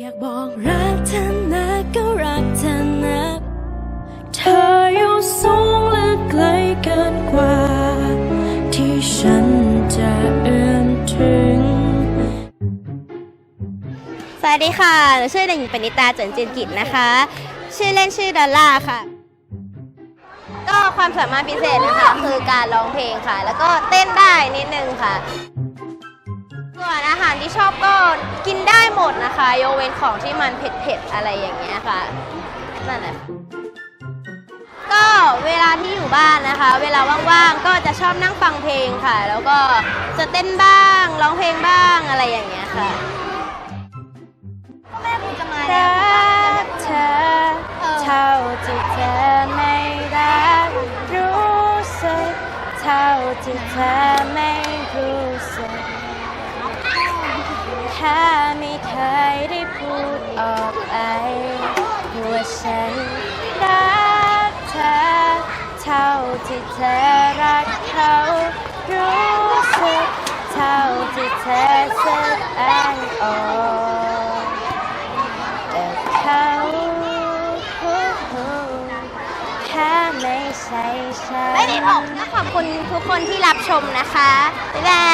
อยากบอกรักเธอนะก็รักเธอนะเธออยู่สูงหรือไกลเกินกว่า ที่ฉันจะเอื้อมถึง สวัสดีค่ะหนูชื่อเด็กหญิงปณิตาเจินเจนกิจนะคะ ชื่อเล่นชื่อดอลล่าค่ะ ก็ความสามารถพิเศษนะคะ คือการร้องเพลงค่ะ แล้วก็เต้นได้นิดนึงค่ะ ส่วนอาหารที่ชอบก็ หมดนะคะยกเว้นของที่มันเผ็ดๆอะไรอย่างเงี้ยค่ะนั่นแหละก็เวลาที่อยู่บ้านนะคะ เวลาว่างๆก็จะชอบนั่งฟังเพลงค่ะ แล้วก็จะเต้นบ้างร้องเพลงบ้างอะไรอย่างเงี้ยค่ะแม่คงจะมารัแล้วกเธอเท่าที่เธอไม่รักรู้สึกเท่าที่เธอไม่รู้สึก ไม่เคยได้พูดออกไปว่าฉันรักเธอเท่าที่เธอรักเขารู้สึกเท่าที่เธอแสดงออกแต่เขาแค่ไม่ใช่ฉันไม่ได้บอกก็ขอบคุณทุกคนที่รับชมนะคะบ๊ายบาย